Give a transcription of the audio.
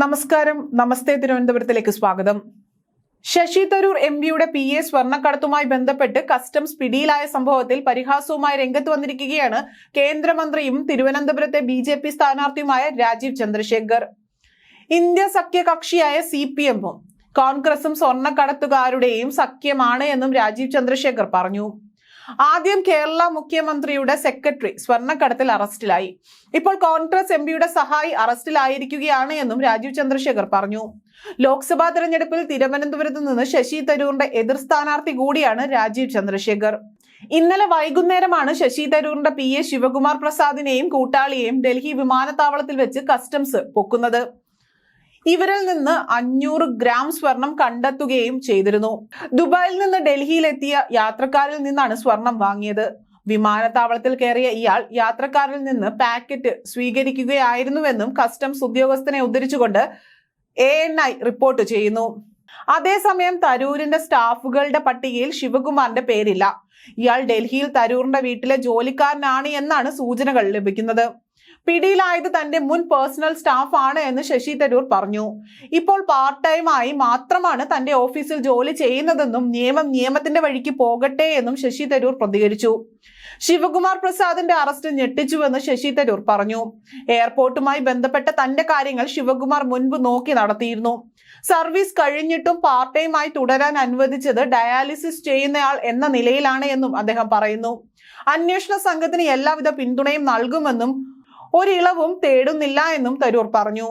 നമസ്കാരം. നമസ്തേ തിരുവനന്തപുരത്തിലേക്ക് സ്വാഗതം. ശശി തരൂർ എം പിയുടെ പി എ സ്വർണക്കടത്തുമായി ബന്ധപ്പെട്ട് കസ്റ്റംസ് പിടിയിലായ സംഭവത്തിൽ പരിഹാസവുമായി രംഗത്ത് വന്നിരിക്കുകയാണ് കേന്ദ്രമന്ത്രിയും തിരുവനന്തപുരത്തെ ബി ജെ പി സ്ഥാനാർത്ഥിയുമായ രാജീവ് ചന്ദ്രശേഖർ. ഇന്ത്യ സഖ്യകക്ഷിയായ സി പി എമ്മും കോൺഗ്രസും സ്വർണക്കടത്തുകാരുടെയും സഖ്യമാണ് എന്നും രാജീവ് ചന്ദ്രശേഖർ പറഞ്ഞു. ആദ്യം കേരള മുഖ്യമന്ത്രിയുടെ സെക്രട്ടറി സ്വർണക്കടത്തിൽ അറസ്റ്റിലായി. ഇപ്പോൾ കോൺഗ്രസ് എം പിയുടെ സഹായി അറസ്റ്റിലായിരിക്കുകയാണ് എന്നും രാജീവ് ചന്ദ്രശേഖർ പറഞ്ഞു. ലോക്സഭാ തെരഞ്ഞെടുപ്പിൽ തിരുവനന്തപുരത്ത് നിന്ന് ശശി തരൂറിന്റെ എതിർ സ്ഥാനാർത്ഥി കൂടിയാണ് രാജീവ് ചന്ദ്രശേഖർ. ഇന്നലെ വൈകുന്നേരമാണ് ശശി തരൂറിന്റെ പി എ ശിവകുമാർ പ്രസാദിനെയും കൂട്ടാളിയെയും ഡൽഹി വിമാനത്താവളത്തിൽ വെച്ച് കസ്റ്റംസ് പൊക്കുന്നത്. ഇവരിൽ നിന്ന് അഞ്ഞൂറ് ഗ്രാം സ്വർണം കണ്ടെത്തുകയും ചെയ്തിരുന്നു. ദുബായിൽ നിന്ന് ഡൽഹിയിലെത്തിയ യാത്രക്കാരിൽ നിന്നാണ് സ്വർണം വാങ്ങിയത്. വിമാനത്താവളത്തിൽ കയറിയ ഇയാൾ യാത്രക്കാരിൽ നിന്ന് പാക്കറ്റ് സ്വീകരിക്കുകയായിരുന്നുവെന്നും കസ്റ്റംസ് ഉദ്യോഗസ്ഥനെ ഉദ്ധരിച്ചുകൊണ്ട് എ എൻ ഐ റിപ്പോർട്ട് ചെയ്യുന്നു. അതേസമയം തരൂരിന്റെ സ്റ്റാഫുകളുടെ പട്ടികയിൽ ശിവകുമാറിന്റെ പേരില്ല. ഇയാൾ ഡൽഹിയിൽ തരൂറിന്റെ വീട്ടിലെ ജോലിക്കാരനാണ് എന്നാണ് സൂചനകൾ ലഭിക്കുന്നത്. പിടിയിലായത് തന്റെ മുൻ പേഴ്സണൽ സ്റ്റാഫ് ആണ് എന്ന് ശശി തരൂർ പറഞ്ഞു. ഇപ്പോൾ പാർട്ട് ടൈമായി മാത്രമാണ് തന്റെ ഓഫീസിൽ ജോലി ചെയ്യുന്നതെന്നും നിയമം നിയമത്തിന്റെ വഴിക്ക് പോകട്ടെ എന്നും ശശി തരൂർ പ്രതികരിച്ചു. ശിവകുമാർ പ്രസാദിന്റെ അറസ്റ്റ് ഞെട്ടിച്ചുവെന്ന് ശശി തരൂർ പറഞ്ഞു. എയർപോർട്ടുമായി ബന്ധപ്പെട്ട തന്റെ കാര്യങ്ങൾ ശിവകുമാർ മുൻപ് നോക്കി നടത്തിയിരുന്നു. സർവീസ് കഴിഞ്ഞിട്ടും പാർട്ട് ടൈമായി തുടരാൻ അനുവദിച്ചത് ഡയാലിസിസ് ചെയ്യുന്നയാൾ എന്ന നിലയിലാണ് എന്നും അദ്ദേഹം പറയുന്നു. അന്വേഷണ സംഘത്തിന് എല്ലാവിധ പിന്തുണയും നൽകുമെന്നും ഒരിളവും തേടുന്നില്ല എന്നും തരൂർ പറഞ്ഞു.